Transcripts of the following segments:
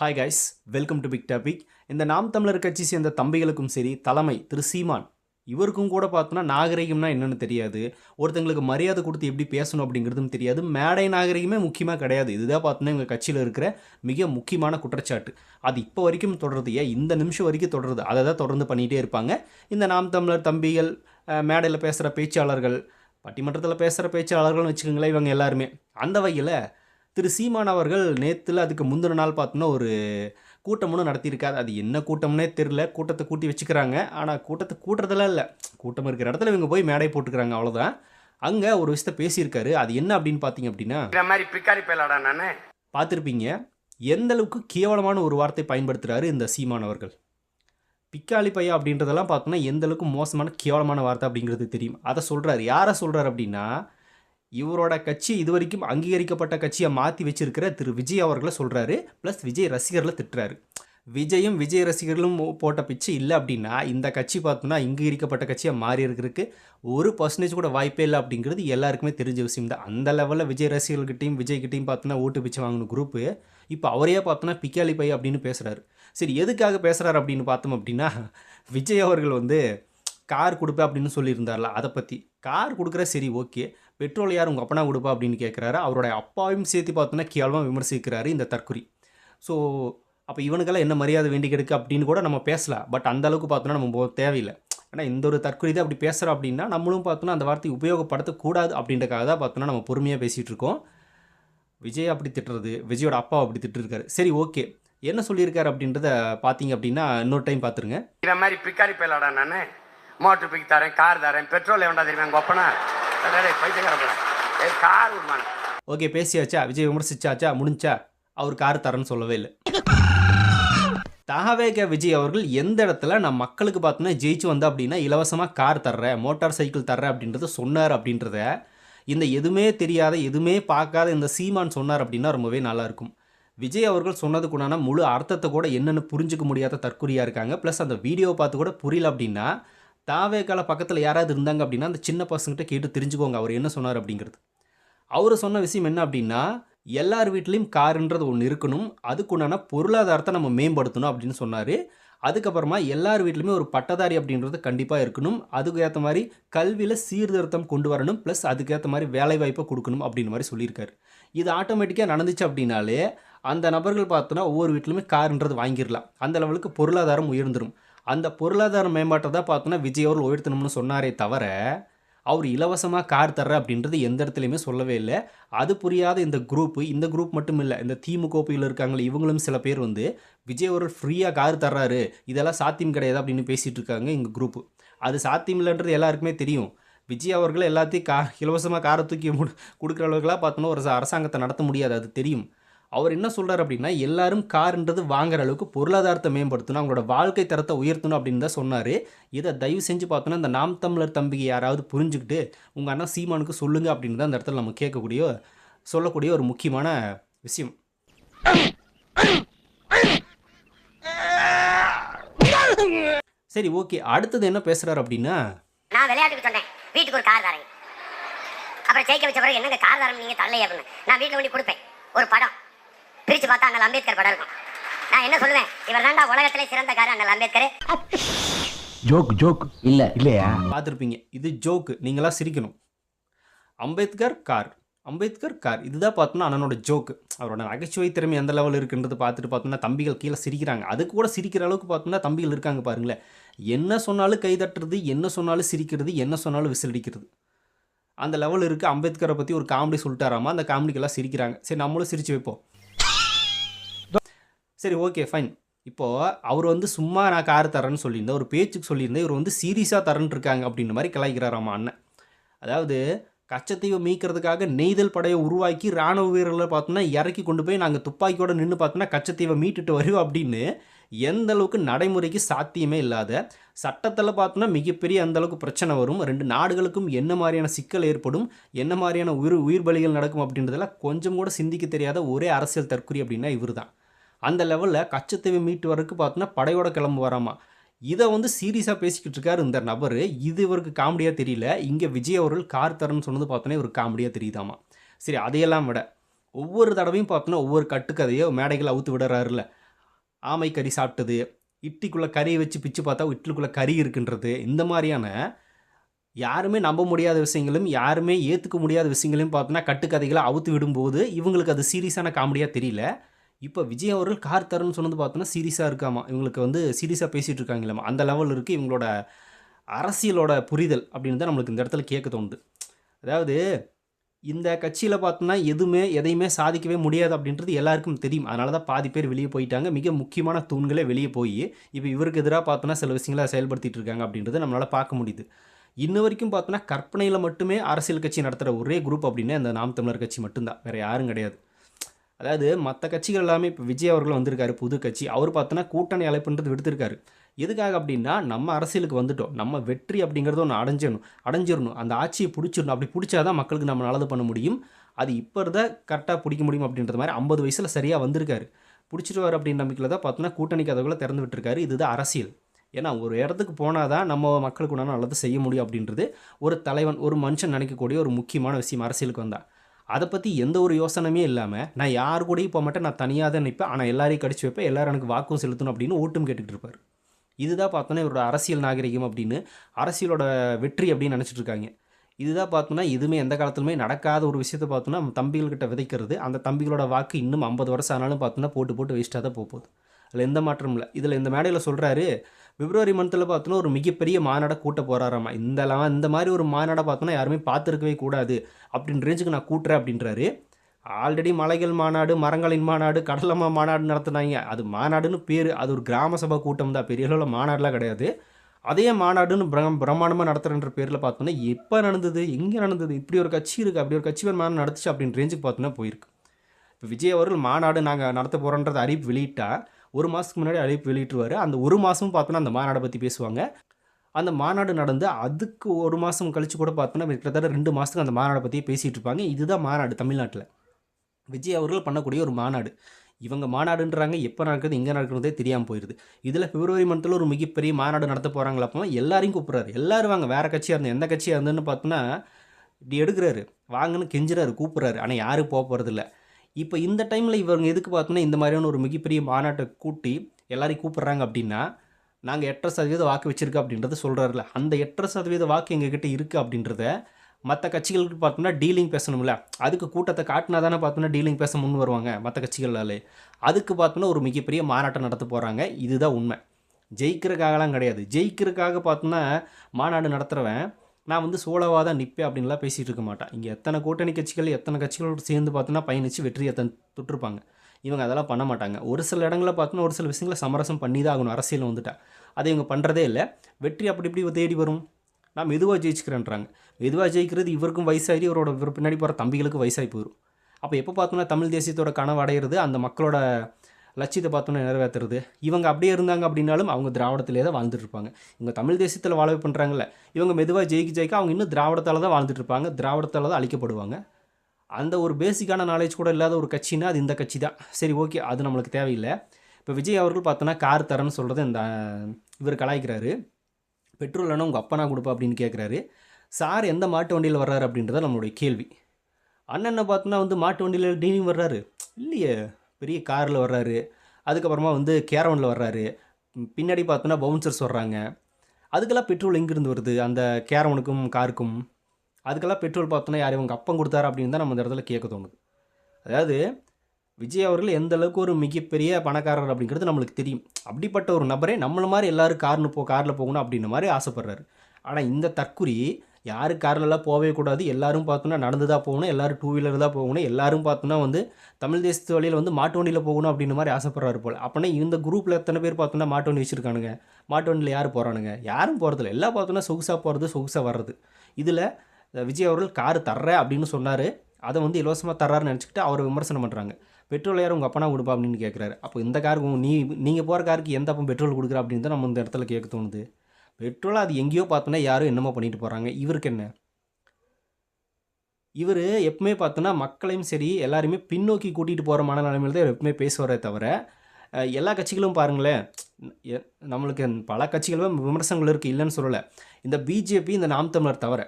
Hi guys welcome to Big Topic இந்த நாம் தமிழர் கட்சி சேர்ந்த தம்பிகளுக்கும் சரி தலைமை திரு சீமான் இவருக்கும் கூட பார்த்தோன்னா நாகரிகம்னா என்னென்னு தெரியாது. ஒருத்தங்களுக்கு மரியாதை கொடுத்து எப்படி பேசணும் அப்படிங்கிறதும் தெரியாது. மேடை நாகரிகமே முக்கியமாக கிடையாது. இதுதான் பார்த்தோன்னா எங்கள் கட்சியில் இருக்கிற மிக முக்கியமான குற்றச்சாட்டு. அது இப்போ வரைக்கும் தொடருது. ஏன்? இந்த நிமிஷம் வரைக்கும் தொடருது. அதை தான் தொடர்ந்து பண்ணிகிட்டே இருப்பாங்க. இந்த நாம் தமிழர் தம்பிகள் மேடையில் பேசுகிற பேச்சாளர்கள் பட்டிமன்றத்தில் பேசுகிற பேச்சாளர்கள்னு வச்சுக்கோங்களேன் இவங்க எல்லாருமே. அந்த வகையில் திரு சீமான் அவர்கள் நேற்றுல அதுக்கு முந்தின நாள் பார்த்தோன்னா ஒரு கூட்டம் ஒன்று நடத்தியிருக்காரு. அது என்ன கூட்டம்னே தெரில கூட்டத்தை கூட்டி வச்சுக்கிறாங்க. ஆனால் கூட்டத்தை கூட்டுறதெல்லாம் இல்லை. கூட்டம் இருக்கிற இடத்துல இவங்க போய் மேடை போட்டுக்கிறாங்க. அவ்வளோதான் அங்கே ஒரு விஷயத்த பேசியிருக்காரு. அது என்ன அப்படின்னு பார்த்தீங்க அப்படின்னா மாதிரி பிக்காரி பயலாடா நானு? பார்த்துருப்பீங்க எந்த அளவுக்கு கேவலமான ஒரு வார்த்தை பயன்படுத்துகிறாரு இந்த சீமான் அவர்கள். பிக்காளி பையா அப்படின்றதெல்லாம் பார்த்தோன்னா எந்த அளவுக்கு மோசமான கேவலமான வார்த்தை அப்படிங்கிறது தெரியும். அதை சொல்கிறாரு யாரை சொல்கிறார் அப்படின்னா இவரோட கட்சி இது வரைக்கும் அங்கீகரிக்கப்பட்ட கட்சியை மாற்றி வச்சிருக்கிற திரு விஜய் அவர்களை சொல்கிறாரு ப்ளஸ் விஜய் ரசிகர்களை திட்டுறாரு. விஜயும் விஜய் ரசிகர்களும் போட்ட பிச்சை இல்லை அப்படின்னா இந்த கட்சி பார்த்தோன்னா அங்கீகரிக்கப்பட்ட கட்சியாக மாறி இருக்கிறதுக்கு ஒரு பர்சன்டேஜ் கூட வாய்ப்பே இல்லை அப்படிங்கிறது எல்லாருக்குமே தெரிஞ்ச விஷயம் தான். அந்த லெவலில் விஜய் ரசிகர்கிட்டையும் விஜய்கிட்டையும் பார்த்தோன்னா ஓட்டு பிச்சை வாங்கின குரூப்பு இப்போ அவரையே பார்த்தோன்னா பிக்காளி பை அப்படின்னு பேசுகிறாரு சரி எதுக்காக பேசுகிறாரு அப்படின்னு பார்த்தோம் அப்படின்னா விஜய் அவர்கள் வந்து கார் கொடுப்பேன் அப்படின்னு சொல்லியிருந்தார்ல அதை பற்றி கார் கொடுக்குற சரி ஓகே. பெட்ரோல் யார் உங்கள் அப்பனா கொடுப்பா அப்படின்னு கேட்குறாரு அவருடைய அப்பாவையும் சேர்த்து பார்த்தோன்னா கேவலமாக விமர்சிக்கிறாரு இந்த தற்குறி ஸோ அப்போ இவனுக்கெல்லாம் என்ன மரியாதை வேண்டி கிடக்கு அப்படின்னு கூட நம்ம பேசலாம் பட் அந்த அளவுக்கு பார்த்தோன்னா நம்ம தேவையில்லை. ஏன்னா இந்த ஒரு தற்கொலை தான் அப்படி பேசுகிறோம் அப்படின்னா நம்மளும் பார்த்தோன்னா அந்த வார்த்தையை உபயோகப்படுத்தக்கூடாது அப்படின்றக்காக தான் பார்த்தோன்னா நம்ம பொறுமையாக பேசிகிட்டு இருக்கோம். விஜய் அப்படி திட்டுறது விஜயோட அப்பா அப்படி திட்டிருக்காரு. சரி ஓகே. என்ன சொல்லியிருக்காரு அப்படின்றத பார்த்தீங்க அப்படின்னா இன்னொரு டைம் பார்த்துருங்க. இந்த மாதிரி பிக்காரி பயலாடா நான். மோட்டர் பிக் தரேன் கார் தரேன் பெட்ரோல் எவன்டா தெரியுமா உங்கள் ஒப்பனா கார் ஓகே பேசியாச்சா? விஜய் விமர்சிச்சாச்சா? முடிஞ்சா? அவர் கார் தரேன்னு சொல்லவே இல்லை. தகவேக விஜய் அவர்கள் எந்த இடத்துல நான் மக்களுக்கு பார்த்தோன்னா ஜெயிச்சு வந்தா அப்படின்னா இலவசமாக கார் தர்றேன் மோட்டார் சைக்கிள் தர்றேன் அப்படின்றத சொன்னார் அப்படின்றத இந்த எதுவுமே தெரியாத எதுவுமே பார்க்காத இந்த சீமான் சொன்னார் அப்படின்னா ரொம்பவே நல்லாயிருக்கும் விஜய் அவர்கள் சொன்னதுக்குண்டான முழு அர்த்தத்தை கூட என்னென்னு புரிஞ்சுக்க முடியாத தற்குறியாக இருக்காங்க. ப்ளஸ் அந்த வீடியோவை பார்த்து கூட புரியல அப்படின்னா தாவேக்கால பக்கத்தில் யாராவது இருந்தாங்க அப்படின்னா அந்த சின்ன பசங்கிட்ட கேட்டு தெரிஞ்சுக்கோங்க அவர் என்ன சொன்னார் அப்படிங்கிறது. அவர் சொன்ன விஷயம் என்ன அப்படின்னா எல்லார் வீட்லேயும் காருன்றது ஒன்று இருக்கணும் அதுக்குண்டான பொருளாதாரத்தை நம்ம மேம்படுத்தணும் அப்படின்னு சொன்னார். அதுக்கப்புறமா எல்லார் வீட்லையுமே ஒரு பட்டதாரி அப்படின்றது கண்டிப்பாக இருக்கணும். அதுக்கு ஏற்ற மாதிரி கல்வியில் சீர்திருத்தம் கொண்டு வரணும் ப்ளஸ் அதுக்கேற்ற மாதிரி வேலைவாய்ப்பை கொடுக்கணும் அப்படின்னு மாதிரி சொல்லியிருக்காரு. இது ஆட்டோமேட்டிக்காக நடந்துச்சு அப்படின்னாலே அந்த நபர்கள் பார்த்தோன்னா ஒவ்வொரு வீட்லையுமே காருன்றது வாங்கிடலாம். அந்த லெவலுக்கு பொருளாதாரம் உயர்ந்துடும் அந்த பொருளாதார மேம்பாட்டை தான் பார்த்தோன்னா விஜய் அவர்கள் உயர்த்தணும்னு சொன்னாரே தவிர அவர் இலவசமாக கார் தர்ற அப்படின்றது எந்த இடத்துலையுமே சொல்லவே இல்லை. அது புரியாத இந்த குரூப்பு இந்த குரூப் மட்டும் இல்லை இந்த திமுகோப்பியில் இருக்காங்களே இவங்களும் சில பேர் வந்து விஜய் அவர்கள் ஃப்ரீயாக கார் தர்றாரு இதெல்லாம் சாத்தியம் கிடையாது அப்படின்னு பேசிகிட்டு இருக்காங்க எங்கள் குரூப்பு அது சாத்தியம் இல்லைன்றது எல்லாருக்குமே தெரியும். விஜய் அவர்கள் எல்லாத்தையும் கா இலவசமாக காரை தூக்கி கொடுக்குற அளவுக்குலாம் பார்த்தோன்னா ஒரு அரசாங்கத்தை நடத்த முடியாது அது தெரியும். அவர் என்ன சொல்கிறார் அப்படின்னா எல்லாரும் கார்ன்றது வாங்குற அளவுக்கு பொருளாதாரத்தை மேம்படுத்தணும் அவங்களோட வாழ்க்கை தரத்தை உயர்த்தணும் அப்படின்னு தான் சொன்னார். இதை தயவு செஞ்சு பார்த்தோன்னா இந்த நாம் தமிழர் தம்பிக்கு யாராவது புரிஞ்சுக்கிட்டு உங்கள் அண்ணா சீமானுக்கு சொல்லுங்கள் அப்படின்னு தான் அந்த இடத்துல நம்ம கேட்கக்கூடிய சொல்லக்கூடிய ஒரு முக்கியமான விஷயம். சரி ஓகே. அடுத்தது என்ன பேசுறாரு அப்படின்னா நான் விளையாட்டுக்கு சொன்னேன். வீட்டுக்கு ஒரு கார் தரேன் அப்புறம் ஜெயிக்க வச்ச பிறகு என்னங்க கார் தரம் நீங்க தரலையே அப்படின்னு. நான் வீட்டில் கொண்டு கொடுப்பேன். ஒரு படம். பிரிச்சு பார்த்தா அண்ணல் அம்பேத்கர் படம். இருக்கும் நான் என்ன சொல்லுவேன்? இவர் தாண்டா உலகத்திலே சிறந்த கார் அண்ணல் அம்பேத்கர். Joke joke. இல்ல. இல்லையா? பார்த்துருப்பீங்க. இது ஜோக்கு. நீங்களாம் சிரிக்கணும். அம்பேத்கர் கார். அம்பேத்கர் கார். இதுதான் பார்த்தோன்னா அண்ணனோட ஜோக்கு. அவரோட நகைச்சுவை திறமை எந்த லெவல் இருக்குன்றது பார்த்துட்டு பார்த்தோம்னா தம்பிகள் கீழே சிரிக்கிறாங்க. அது கூட சிரிக்கிற அளவுக்கு பார்த்தோம்னா தம்பிகள் இருக்காங்க பாருங்களேன். என்ன சொன்னாலும் கை தட்டுறது என்ன சொன்னாலும் சிரிக்கிறது என்ன சொன்னாலும் விசிலடிக்கிறது அந்த லெவல் இருக்குது அம்பேத்கரை பற்றி ஒரு காமெடி சொல்லிட்டாராமா? அந்த காமெடிக்கெல்லாம் சிரிக்கிறாங்க. சரி நம்மளும் சிரிச்சு வைப்போம். சரி ஓகே ஃபைன் இப்போது அவர் வந்து சும்மா நான் கார் தரேன்னு சொல்லியிருந்தேன் ஒரு பேச்சுக்கு சொல்லியிருந்தேன் இவர் வந்து சீரியஸாக தரேன்னு இருக்காங்க அப்படின்ற மாதிரி கலாய்க்கிறாராமா அண்ணன். அதாவது கச்சத்தீவை மீட்கிறதுக்காக நெய்தல் படையை உருவாக்கி ராணுவ வீரர்களை பார்த்தோன்னா இறக்கி கொண்டு போய் நாங்கள் துப்பாக்கியோடு நின்று பார்த்தோன்னா கச்சத்தீவை மீட்டுட்டு வருவோம் அப்படின்னு எந்த அளவுக்கு நடைமுறைக்கு சாத்தியமே இல்லாத சட்டத்தில் பார்த்தோன்னா மிகப்பெரிய அந்தளவுக்கு பிரச்சனை வரும். ரெண்டு நாடுகளுக்கும் என்ன மாதிரியான சிக்கல் ஏற்படும் என்ன மாதிரியான உயிர் உயிர் பலிகள் நடக்கும் அப்படின்றதெல்லாம் கொஞ்சம் கூட சிந்திக்க தெரியாத ஒரே அரசியல் தற்குறி அப்படின்னா இவர் தான் அந்த லெவலில் கச்சத்தீவை மீட்டு வரக்கு பார்த்தோன்னா படையோட கிளம்பு வராமா. இதை வந்து சீரியஸாக பேசிக்கிட்டு இருக்காரு இந்த நபர். இது இவருக்கு காமெடியாக தெரியல. இங்கே விஜய் அவர்கள் கார் தரேன்னு சொன்னது பார்த்தோன்னே ஒரு காமெடியாக தெரியுதாமா. சரி அதையெல்லாம் விட ஒவ்வொரு தடவையும் பார்த்தோன்னா ஒவ்வொரு கட்டுக்கதையோ மேடைகள் அவுத்து விடுறாருல ஆமை கறி சாப்பிட்டது இட்டிக்குள்ளே கறியை வச்சு பிச்சு பார்த்தா இட்லிக்குள்ளே கறி இருக்குன்றது இந்த மாதிரியான யாருமே நம்ப முடியாத விஷயங்களும் யாருமே ஏற்றுக்க முடியாத விஷயங்களையும் பார்த்தோன்னா கட்டுக்கதைகளை அவுத்து விடும்போது இவங்களுக்கு அது சீரியஸான காமெடியாக தெரியல. இப்போ விஜய் அவர்கள் கார் தரன்னு சொன்னது பார்த்தோன்னா சீரியஸாக இருக்காமா? இவங்களுக்கு வந்து சீரியஸாக பேசிகிட்டு இருக்காங்களாமா? அந்த லெவல் இருக்குது இவங்களோட அரசியலோட புரிதல் அப்படின்னு தான் நம்மளுக்கு இந்த இடத்துல கேட்க தோணுது. அதாவது இந்த கட்சியில் பார்த்தோன்னா எதுவுமே எதையுமே சாதிக்கவே முடியாது அப்படின்றது எல்லாருக்கும் தெரியும். அதனால தான் பாதி பேர் வெளியே போயிட்டாங்க. மிக முக்கியமான தூண்களே வெளியே போய் இப்போ இவருக்கு எதிராக பார்த்தோன்னா சில விஷயங்களை செயல்படுத்திகிட்டு இருக்காங்க அப்படின்றத நம்மளால் பார்க்க முடியுது. இன்ன வரைக்கும் பார்த்தோன்னா கற்பனையில் மட்டுமே அரசியல் கட்சி நடத்துகிற ஒரே குரூப் அப்படின்னா இந்த நாம் தமிழர் கட்சி மட்டும்தான். வேறு யாரும் கிடையாது. அதாவது மற்ற கட்சிகள் எல்லாமே இப்போ விஜய் அவர்கள் வந்திருக்காரு புது கட்சி. அவர் பார்த்தோன்னா கூட்டணி அழைப்புன்றது விடுத்திருக்காரு. எதுக்காக அப்படின்னா நம்ம அரசியலுக்கு வந்துட்டோம். நம்ம வெற்றி அப்படிங்கிறத ஒன்று அடைஞ்சிடணும் அடைஞ்சிடணும் அந்த ஆட்சியை பிடிச்சிடணும் அப்படி பிடிச்சாதான் மக்களுக்கு நம்ம நல்லது பண்ண முடியும். அது இப்போ இருந்தால் கரெக்டாக பிடிக்க முடியும் அப்படின்றது மாதிரி ஐம்பது வயசில் சரியாக வந்திருக்காரு. பிடிச்சிருவார் அப்படின்ற நம்பிக்கையில் தான் பார்த்தோன்னா கூட்டணி கதவுகளை திறந்து விட்டுருக்காரு. இதுதான் அரசியல். ஏன்னா ஒரு இடத்துக்கு போனால் தான் நம்ம மக்களுக்கு உண்டான நல்லது செய்ய முடியும் அப்படின்றது ஒரு தலைவன் ஒரு மனுஷன் நினைக்கக்கூடிய ஒரு முக்கியமான விஷயம் அரசியலுக்கு வந்தால் அதை பற்றி எந்த ஒரு யோசனையுமே இல்லாமல் நான் யார் கூடயும் போக மாட்டேன் நான் தனியாக தான் நிற்பேன் ஆனால் எல்லாரையும் கடிச்சு வைப்பேன் எல்லாரும் எனக்கு வாக்கும் செலுத்தணும் அப்படின்னு ஓட்டும் கேட்டுக்கிட்டு இருப்பார். இதுதான் பார்த்தோன்னா இவரோட அரசியல் நாகரிகம் அப்படின்னு அரசியலோட வெற்றி அப்படின்னு நினச்சிட்டு இருக்காங்க. இதுதான் பார்த்தோன்னா எதுவுமே எந்த காலத்துலையுமே நடக்காத ஒரு விஷயத்தை பார்த்தோன்னா நம்ம தம்பிகள்கிட்ட விதைக்கிறது அந்த தம்பிகளோட வாக்கு இன்னும் ஐம்பது வருஷம் ஆனாலும் பார்த்தோன்னா போட்டு போட்டு வேஸ்ட்டாக தான் போகுது. அதில் எந்த மாற்றமும் இல்லை. இதில் இந்த மேடையில் சொல்கிறாரு பிப்ரவரி மந்தில் பார்த்தோன்னா ஒரு மிகப்பெரிய மாநாடை கூட்ட போகிறாராமா இந்த இந்த மாதிரி ஒரு மாநாடை பார்த்தோன்னா யாருமே பார்த்துருக்கவே கூடாது. அப்படின்ற ரேஞ்சுக்கு நான் கூட்டுறேன் அப்படின்றாரு. ஆல்ரெடி மலைகள் மாநாடு மரங்களின் மாநாடு கடலம்மா மாநாடு நடத்துனாங்க. அது மாநாடுன்னு பேர். அது ஒரு கிராம சபை கூட்டம் தான். பெரிய அளவில் மாநாடுலாம் கிடையாது. அதே மாநாடுன்னு பிரம் பிரம்மாண்டமாக நடத்துகிறன்ற பேரில் பார்த்தோன்னா எப்போ நடந்தது? எங்கே நடந்தது? இப்படி ஒரு கட்சி இருக்குது அப்படி ஒரு கட்சி மாநாடு நடத்துச்சு அப்படின்ற ரேஞ்சுக்கு பார்த்தோன்னா போயிருக்கு. இப்போ விஜய் அவர்கள் மாநாடு நாங்கள் நடத்த போகிறோன்றத அறிவிப்பு வெளியிட்டா ஒரு மாதத்துக்கு முன்னாடி அழைப்பு வெளியிட்டுருவார். அந்த ஒரு மாதமும் பார்த்தோன்னா அந்த மாநாடை பற்றி பேசுவாங்க. அந்த மாநாடு நடந்து அதுக்கு ஒரு மாதம் கழித்து கூட பார்த்தோன்னா கிட்டத்தட்ட ரெண்டு மாதத்துக்கு அந்த மாநாடை பற்றி பேசிகிட்டு இருப்பாங்க. இதுதான் மாநாடு தமிழ்நாட்டில். விஜய் அவர்கள் பண்ணக்கூடிய ஒரு மாநாடு. இவங்க மாநாடுன்றாங்க எப்போ நடக்கிறது எங்கே நடக்கிறதே தெரியாமல் போயிடுது இதில் பிப்ரவரி மந்தில் ஒரு மிகப்பெரிய மாநாடு நடத்த போகிறாங்களா அப்போ எல்லாரையும் கூப்பிட்றாரு. எல்லாரும் வாங்க வேறு கட்சியாக இருந்தது எந்த கட்சியாக இருந்ததுன்னு பார்த்தோன்னா இப்படி எடுக்கிறாரு. வாங்கன்னு கெஞ்சுறாரு கூப்பிட்றாரு. ஆனால் யாரும் போக போகிறதில்ல இப்போ இந்த டைமில் இவங்க எதுக்கு பார்த்தோன்னா இந்த மாதிரியான ஒரு மிகப்பெரிய மாநாட்டை கூட்டி எல்லாரையும் கூப்பிட்றாங்க அப்படின்னா நாங்கள் எட்டரை சதவீத வாக்கு வச்சுருக்கோம் அப்படின்றத சொல்கிறாருல அந்த எட்டரை சதவீத வாக்கு எங்ககிட்ட இருக்குது அப்படின்றத மற்ற கட்சிகளுக்கு பார்த்தோம்னா டீலிங் பேசணும்ல. அதுக்கு கூட்டத்தை காட்டினா தானே பார்த்தோம்னா டீலிங் பேச முன் வருவாங்க மற்ற கட்சிகளாலே. அதுக்கு பார்த்தோம்னா ஒரு மிகப்பெரிய மாநாட்டம் நடத்த போகிறாங்க இதுதான் உண்மை. ஜெயிக்கிறதுக்காகலாம் கிடையாது. ஜெயிக்கிறதுக்காக பார்த்தோம்னா மாநாடு நடத்துகிறவன் நான் வந்து சோலோவாக தான் நிற்பேன் அப்படின்லாம் பேசிகிட்டு இருக்க மாட்டேன். இங்கே எத்தனை கூட்டணி கட்சிகள் எத்தனை கட்சிகளோடு சேர்ந்து பார்த்தோன்னா பயணித்து வெற்றியை தன் தொட்டிருப்பாங்க இவங்க அதெல்லாம் பண்ண மாட்டாங்க. ஒரு சில இடங்களில் பார்த்தோன்னா ஒரு சில விஷயங்களை சமரசம் பண்ணி தான் ஆகணும். அரசியல் வந்துட்டால் அதை இவங்க பண்ணுறதே இல்லை. வெற்றி அப்படி இப்படி தேடி வரும். நான் மெதுவாக ஜெயிச்சுக்கிறேன்றாங்க. மெதுவாக ஜெயிக்கிறது இவருக்கும் வயசாகி இவரோட பின்னாடி போகிற தம்பிகளுக்கு வயசாகி போயிடும் அப்போ எப்போ பார்த்தோன்னா தமிழ் தேசியத்தோட கனவு அடையிறது அந்த மக்களோட லட்சியத்தை பார்த்தோன்னா நிறைவேற்றுறது இவங்க அப்படியே இருந்தாங்க அப்படின்னாலும் அவங்க திராவிடத்திலே தான் வாழ்ந்துட்டு இருப்பாங்க இவங்க தமிழ் தேசியத்தில் வாழவே பண்ணுறாங்கல்ல இவங்க மெதுவாக ஜெயிக்க ஜெயிக்க அவங்க இன்னும் திராவிடத்தால் தான் வாழ்ந்துட்டு இருப்பாங்க திராவிடத்தால் தான் அழிக்கப்படுவாங்க. அந்த ஒரு பேசிக்கான நாலேஜ் கூட இல்லாத ஒரு கட்சினா அது இந்த கட்சி தான். சரி ஓகே அது நம்மளுக்கு தேவையில்லை. இப்போ விஜய் அவர்கள் பார்த்தோன்னா கார் தரேன்னு சொல்கிறது இந்த இவர் கலாய்க்கிறாரு. பெட்ரோல் வேணும் உங்கள் அப்பனா கொடுப்பா அப்படின்னு கேட்குறாரு சார் எந்த மாட்டு வண்டியில் வர்றாரு அப்படின்றத நம்மளுடைய கேள்வி. அண்ணனை பார்த்தோன்னா வந்து மாட்டு வண்டியில் டெய்லியும் வர்றாரு. இல்லையே. பெரிய காரில் வர்றாரு. அதுக்கப்புறமா வந்து கேரவனில் வர்றாரு. பின்னாடி பார்த்தோன்னா பவுன்சர்ஸ் வர்றாங்க. அதுக்கெல்லாம் பெட்ரோல் எங்கேருந்து வருது? அந்த கேரவனுக்கும் காருக்கும். அதுக்கெல்லாம் பெட்ரோல் பார்த்தோன்னா யார் இவங்க அப்பம் கொடுத்தாரு அப்படின்னு தான் நம்ம இந்த இடத்துல கேட்க தோணுது. அதாவது விஜய் அவர்கள் எந்த அளவுக்கு ஒரு மிகப்பெரிய பணக்காரர் அப்படிங்கிறது நம்மளுக்கு தெரியும். அப்படிப்பட்ட ஒரு நபரே நம்மளை மாதிரி எல்லாரும் கார்னு போ காரில் போகணும் அப்படின்ற மாதிரி ஆசைப்படுறாரு. ஆனால் இந்த தற்குறி யாரும் கார்லலாம் போகவே கூடாது. எல்லாரும் பார்த்தோன்னா நடந்து தான் போகணும். எல்லோரும் டூ வீலர் தான் போகணும். எல்லாரும் பார்த்தோன்னா வந்து தமிழ் தேசத்து வழியில் வந்து மாட்டு வண்டியில் போகணும் அப்படின்ற மாதிரி ஆசைப்படுறாரு போல். அப்படின்னா இந்த குரூப்பில் எத்தனை பேர் பார்த்தோன்னா மாட்டு வண்டி வச்சுருக்கானுங்க. மாட்டு வண்டியில் யார் போகிறானுங்க யாரும் போகிறதில்ல எல்லாம் பார்த்தோன்னா சொகுசாக போகிறது சொகுசாக வர்றது. இதில் விஜய் அவர்கள் கார் தர்றேன் அப்படின்னு சொன்னார். அதை வந்து இலவசமாக தர்றாருன்னு நினச்சிக்கிட்டு அவரை விமர்சனம் பண்ணுறாங்க பெட்ரோல் யார் உங்கள் அப்பனா கொடுப்பா அப்படின்னு கேட்குறாரு அப்போ இந்த காருக்கு நீ நீங்கள் போகிற காருக்கு எந்த அப்போ பெட்ரோல் கொடுக்குற அப்படின்னு தான் நம்ம இந்த இடத்துல கேட்க தோணுது. பெட்ரோல் அது எங்கேயோ பார்த்தோன்னா யாரும் என்னமோ பண்ணிட்டு போகிறாங்க இவருக்கு என்ன? இவர் எப்பவுமே பார்த்தோன்னா மக்களையும் சரி எல்லாருமே பின்னோக்கி கூட்டிகிட்டு போகிற மனநிலைமையில் தான் எப்பவுமே பேசுவாரே தவிர எல்லா கட்சிகளும் பாருங்களேன் நம்மளுக்கு பல கட்சிகளும் விமர்சனங்கள் இருக்குது இல்லைன்னு சொல்லலை. இந்த பிஜேபி இந்த நாம் தமிழர் தவிர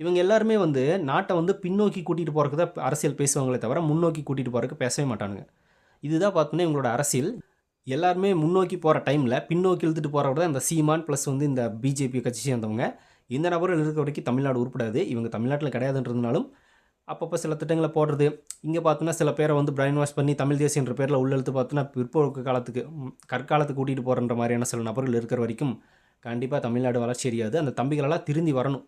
இவங்க எல்லாருமே வந்து நாட்டை வந்து பின்னோக்கி கூட்டிகிட்டு போகிறதுக்கு தான் அரசியல் பேசுவாங்களே தவிர முன்னோக்கி கூட்டிகிட்டு போகிறதுக்கு பேசவே மாட்டானுங்க. இதுதான் பார்த்தோன்னா இவங்களோட அரசியல். எல்லாருமே முன்னோக்கி போகிற டைமில் பின்னோக்கி இழுத்துட்டு போகிறவர் தான் இந்த சீமான் ப்ளஸ் வந்து இந்த பிஜேபி கட்சி சேர்ந்தவங்க. இந்த நபர்கள் இருக்க வரைக்கும் தமிழ்நாடு உருப்படாது. இவங்க தமிழ்நாட்டில் கிடையாதுன்றதுனாலும் அப்பப்போ சில திட்டங்களை போடுறது. இங்கே பார்த்தோன்னா சில பேரை வந்து பிரைன் வாஷ் பண்ணி தமிழ் தேசியன்ற பேரில் உள்ளெழுத்து பார்த்தோன்னா பிற்போக்கு காலத்துக்கு கற்காலத்துக்கு கூட்டிகிட்டு போகிறன்ற மாதிரியான சில நபர்கள் இருக்கிற வரைக்கும் கண்டிப்பாக தமிழ்நாடு வளர்ச்சி அறியாது அந்த தம்பிகளெல்லாம் திருந்தி வரணும்.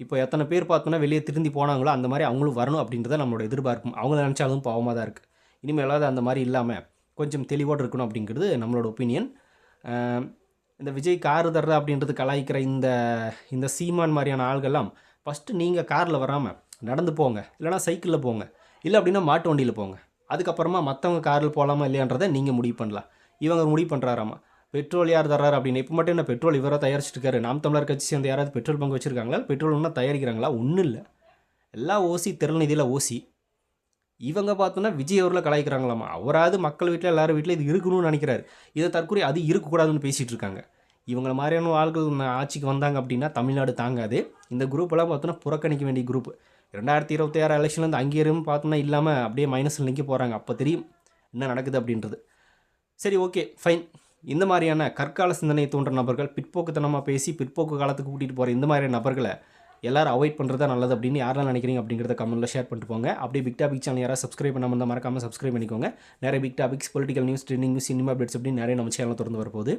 இப்போ எத்தனை பேர் பார்த்தோன்னா வெளியே திருந்தி போனாங்களோ அந்த மாதிரி அவங்களும் வரணும் அப்படின்றத நம்மளோட எதிர்பார்க்கும் அவங்கள நினச்சாலும் பாவமாக தான் இருக்குது இனிமேலாவது அந்த மாதிரி இல்லாமல் கொஞ்சம் தெளிவோடு இருக்கணும் அப்படிங்கிறது நம்மளோட ஒப்பீனியன். இந்த விஜய் கார் தர்ற அப்படின்றது கலாய்க்கிற இந்த இந்த சீமான் மாதிரியான ஆள்கள்லாம் ஃபஸ்ட்டு நீங்கள் காரில் வராமல் நடந்து போங்க. இல்லைனா சைக்கிளில் போங்க. இல்லை அப்படின்னா மாட்டு வண்டியில் போங்க. அதுக்கப்புறமா மற்றவங்க காரில் போகலாமா இல்லையான்றதை நீங்கள் முடிவு பண்ணலாம். இவங்க முடிவு பண்ணுறாராமா பெட்ரோல் யார் தர்றாரு அப்படின்னு இப்போ மட்டும் என்ன பெட்ரோல் இவராக தயாரிச்சிட்டு இருக்காரு? நாம் தமிழர் கட்சி சேர்ந்து யாராவது பெட்ரோல் பங்க் வச்சுருக்காங்களா? பெட்ரோல் ஒன்றா தயாரிக்கிறாங்களா? ஒன்றும் இல்லை. எல்லாம் ஓசி திறநிதியில் ஓசி. இவங்க பார்த்தோன்னா விஜய் அவரில் கலாய்க்கிறாங்களாமா? அவராவது மக்கள் வீட்டில் எல்லாரும் வீட்டில் இது இருக்கணும்னு நினைக்கிறாரு. இதை தற்கொலை அது இருக்கக்கூடாதுன்னு பேசிகிட்டு இருக்காங்க. இவங்கள மாதிரியான ஆள்கள் ஆட்சிக்கு வந்தாங்க அப்படின்னா தமிழ்நாடு தாங்காது. இந்த குரூப்பெல்லாம் பார்த்தோன்னா புறக்கணிக்க வேண்டிய குரூப் ரெண்டாயிரத்தி இருபத்தி ஆறு எலெக்ஷன்லேருந்து அங்கேயும் பார்த்தோன்னா இல்லாமல் அப்படியே மைனஸில் நிற்க போகிறாங்க அப்போ தெரியும் என்ன நடக்குது அப்படின்றது. சரி ஓகே ஃபைன் இந்த மாதிரியான கற்கால சிந்தனையை தோன்ற நபர்கள் பிற்போக்குத்தனமாக பேசி பிற்போக்கு காலத்துக்கு கூட்டிகிட்டு போகிற இந்த மாதிரியான நபர்களை எல்லாரும் அவாய்ட் பண்ணுறது தான் நல்லது அப்படின்னு யாரெல்லாம் நினைக்கிறீங்க அப்படிங்கிறத கமெண்ட்டில் ஷேர் பண்ணிட்டு போங்க. அப்படியே பிக் டாபிக் சேனல் யாராவது சப்ஸ்கிரைப் பண்ணாமல் இருந்தால் மறக்காமல் சப்ஸ்கிரைப் பண்ணிக்கோங்க. நிறைய big topics political news trending news cinema updates அப்படின்னு நிறைய நம்ம சேனல் திறந்து வரப்போகுது.